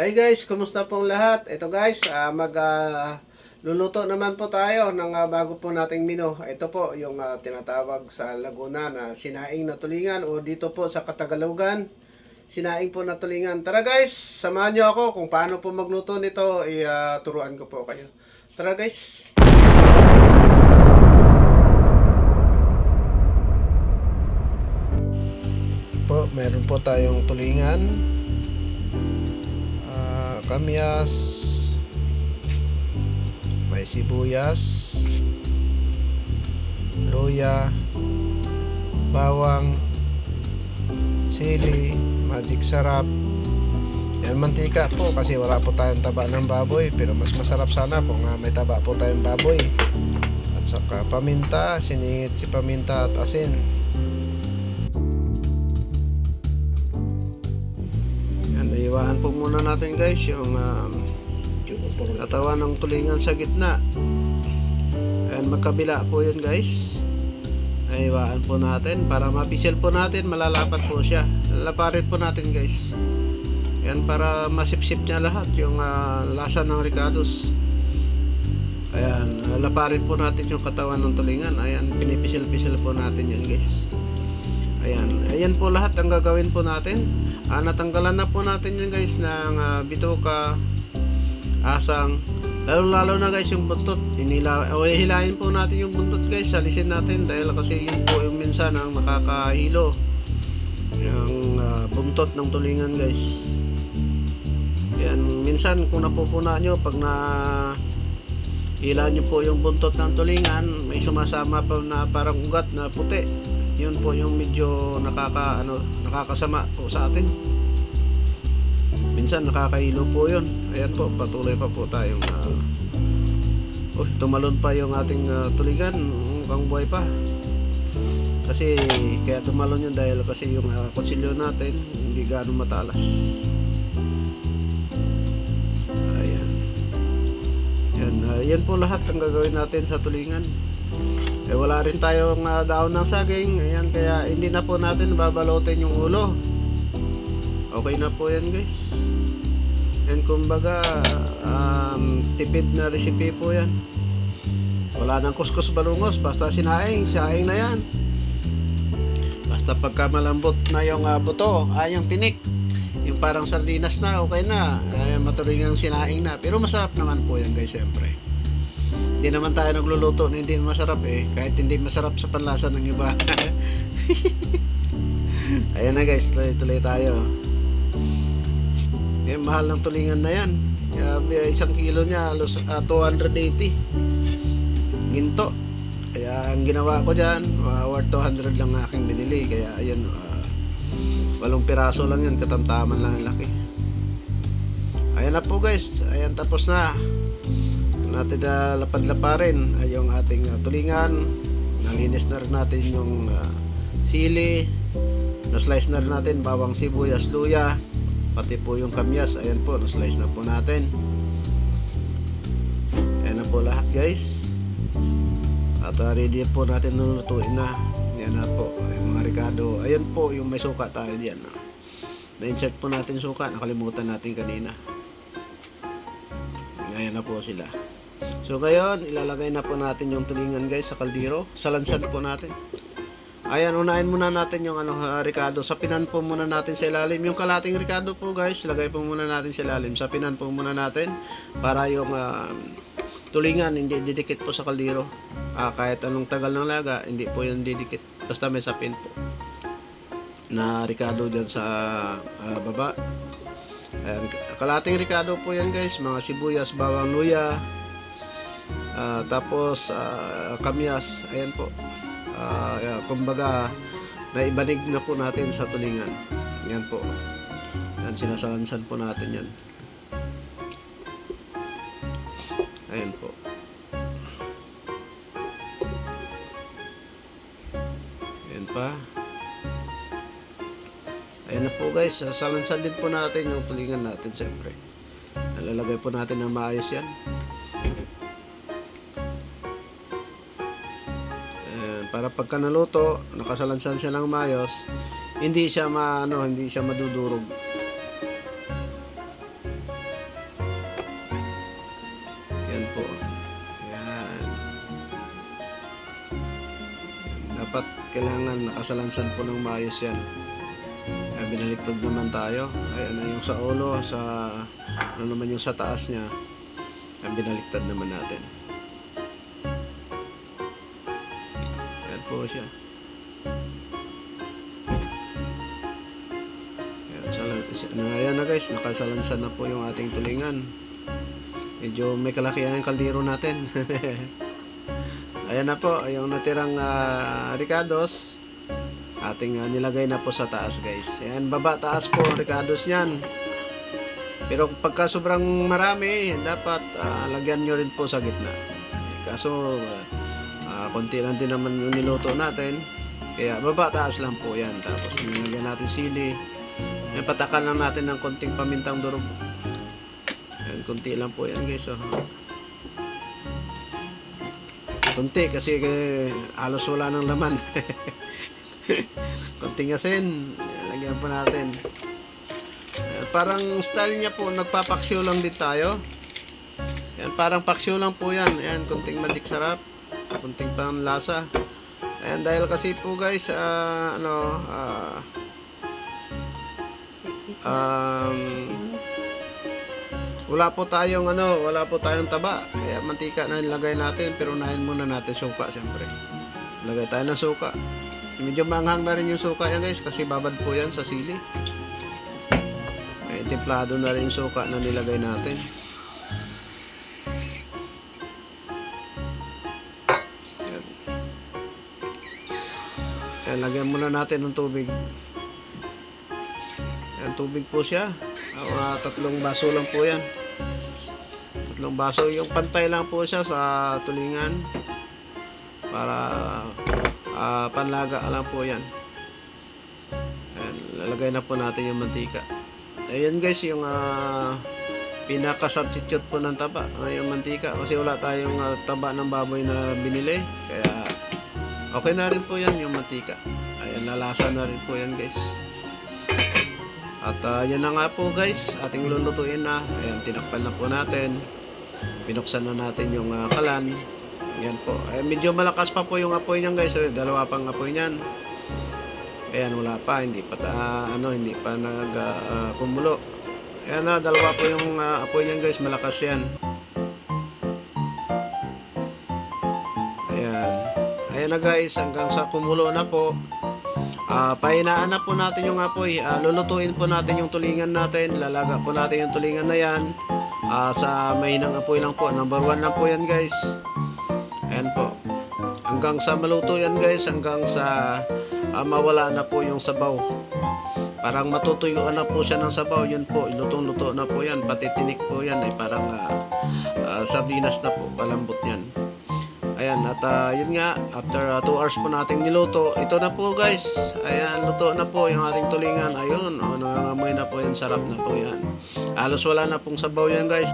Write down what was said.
Hi guys, kumusta pong lahat? Ito guys, ah, mag ah, luluto naman po tayo ng ah, bago po nating menu. Ito po yung ah, tinatawag sa Laguna na sinaing na tulingan o dito po sa Katagalugan, sinaing po na tulingan. Tara guys, samahan niyo ako kung paano po magluto nito, i-turuan ko po kayo. Tara guys. Po, meron po tayong tulingan kamyas, may sibuyas, luya, bawang, sili, magic sarap. Yan mantika po kasi wala po tayong taba ng baboy pero mas masarap sana kung ah, may taba po tayong baboy. At saka paminta, siningit si paminta at asin. Naiwaan po muna natin guys yung um, katawan ng tulingan sa gitna. Ayan, magkabila po yun guys. Naiwaan po natin para mapisil po natin, malalapat po siya. Lalaparin po natin guys. Yan para masipsip niya lahat yung ah, lasa ng ricados. Ayan, lalaparin po natin yung katawan ng tulingan. Ayan, pinipisil-pisil po natin yan guys. Ayan, ayan po lahat ang gagawin po natin. Ah, natanggalan na po natin yun guys ng ah, bituka, asang, lalo-lalo na guys yung buntot. Inila, o hilahin po natin yung buntot guys, alisin natin dahil kasi yun po yung minsan ang nakakahilo. Yung ah, buntot ng tulingan guys. Yan, minsan kung napupuna nyo pag na hila nyo po yung buntot ng tulingan, may sumasama pa na parang ugat na puti. Yun po yung medyo nakaka ano, nakakasama po sa atin. Minsan nakakahilo po yun. Ayan po, patuloy pa po tayong uh, oh, tumalon pa yung ating ah, tulingan, mukhang buhay pa. Kasi kaya tumalon yun dahil kasi yung uh, kutsilyo natin hindi gaano matalas. Ayan. Yan, ah, yan po lahat ang gagawin natin sa tulingan. Eh, wala rin tayong ah, daon ng saging. Ayan, kaya hindi na po natin babalotin yung ulo. Okay na po yan guys. Yan kumbaga, um, tipid na recipe po yan. Wala nang kuskus balungos, basta sinaing, sinaing na yan. Basta pagka malambot na yung ah, buto, ay yung tinik, yung parang sardinas na, okay na. Ay, maturingang sinaing na. Pero masarap naman po yan guys, siyempre. Hindi naman tayo nagluluto na hindi masarap eh. Kahit hindi masarap sa panlasa ng iba. Ayan na guys, tuloy-tuloy tayo. Eh, mahal ng tulingan na yan. Grabe, isang kilo niya, halos ah, 280. Ginto. Kaya ang ginawa ko dyan, uh, worth 200 lang aking binili. Kaya ayun, ah, walong piraso lang yan, katamtaman lang ang laki. Ayan na po guys, ayan tapos na natin na lapad-laparin ay yung ating uh, tulingan. Nalinis na rin natin yung uh, sili. Na-slice na rin natin bawang sibuyas luya pati po yung kamyas. Ayan po na-slice na po natin. Ayan na po lahat guys. At uh, ready po natin lulutuin na. Yan na po ay mga ricado. Ayan po yung may suka tayo diyan uh. na-insert po natin suka. Nakalimutan natin kanina. Ayan na po sila. So ngayon, ilalagay na po natin yung tulingan guys sa kaldero. Salansan po natin. Ayan, unahin muna natin yung ano, ah, ricado. Sa pinan po muna natin sa ilalim. Yung kalating ricado po guys, lagay po muna natin sa ilalim. Sa pinan po muna natin para yung ah, tulingan hindi didikit po sa kaldero. Ah, kahit anong tagal ng laga, hindi po yan didikit. Basta may sapin po na ricado dyan sa ah, baba. Ayan, kalating ricado po yan guys, mga sibuyas, bawang luya, ah, tapos ah, kamyas, ayan po. Yeah, kumbaga, naibanig na po natin sa tulingan. Yan po. Yan, sinasalansan po natin yan. Ayan po. Ayan pa. Ayan na po guys, salansan din po natin yung tulingan natin syempre. Nalalagay po natin ng maayos yan. para pagka naluto, nakasalansan siya ng mayos, hindi siya maano, hindi siya madudurog. Yan po. Yan. Dapat kailangan nakasalansan po ng mayos yan. Ay, binaliktad naman tayo. Ayan na yung sa ulo, sa ano naman yung sa taas niya. Ay, binaliktad naman natin. Yan po siya. Ayan, ano, ayan na guys, nakasalansan na po yung ating tulingan. Medyo may kalakihan yung kaldero natin. ayan na po, yung natirang ah, ricados. Ating ah, nilagay na po sa taas guys. Ayan, baba taas po ricados niyan. Pero pagka sobrang marami, dapat ah, lagyan nyo rin po sa gitna. Eh, Kaso, ah, konti lang din naman yung niluto natin. Kaya baba taas lang po yan. Tapos nilagyan natin sili. Yan, patakan lang natin ng konting pamintang durog. Yan, konti lang po yan guys. Oh. Konti kasi eh, halos wala ng laman. konting asin. Lagyan po natin. Yan, parang style niya po, nagpapaksyo lang din tayo. Yan, parang paksyo lang po yan. Yan, konting madik sarap. Konting panlasa. Ayan, dahil kasi po guys, ah, ano, ah, um, wala po tayong ano, wala po tayong taba. Kaya mantika na nilagay natin, pero unahin muna natin suka siyempre. Lagay tayo ng suka. Medyo manghang na rin yung suka yan guys, kasi babad po yan sa sili. Ay, templado na rin yung suka na nilagay natin. Yan, lagyan muna natin ng tubig. Yan, tubig po siya. Mga tatlong baso lang po yan. Tatlong baso. Yung pantay lang po siya sa tulingan. Para ah, panlaga lang po yan. Ayan, lalagay na po natin yung mantika. Ayan guys, yung ah, pinaka-substitute po ng taba. yung mantika. Kasi wala tayong ah, taba ng baboy na binili. Kaya okay na rin po yan yung mantika. Ayan, lalasa na rin po yan guys. At ah, yan na nga po guys, ating lulutuin na. Ayan, tinakpan na po natin. Binuksan na natin yung ah, kalan. Yan po. Ay, medyo malakas pa po yung apoy niyan guys. Ay, dalawa pang apoy niyan. Ayan, wala pa. Hindi pa, ta, ano, hindi pa nag ah, kumulo. Ayan na, dalawa po yung ah, apoy niyan guys. Malakas yan. Ayan na guys, hanggang sa kumulo na po. Ah, pahinaan na po natin yung apoy. Ah, lulutuin po natin yung tulingan natin. Lalaga po natin yung tulingan na yan. Ah, sa mahinang apoy lang po. Number one lang po yan guys. Ayan po. Hanggang sa maluto yan guys. Hanggang sa ah, mawala na po yung sabaw. Parang matutuyuan na po siya ng sabaw. Yun po. Lutong-luto na po yan. Pati tinik po yan. Ay parang ah, ah, sardinas na po. Kalambot yan. Ayan, at ah, yun nga, after 2 hours po nating niluto, ito na po guys. Ayan, luto na po yung ating tulingan. Ayun, oh, nangangamoy na po yan, sarap na po yan. Halos wala na pong sabaw yan guys.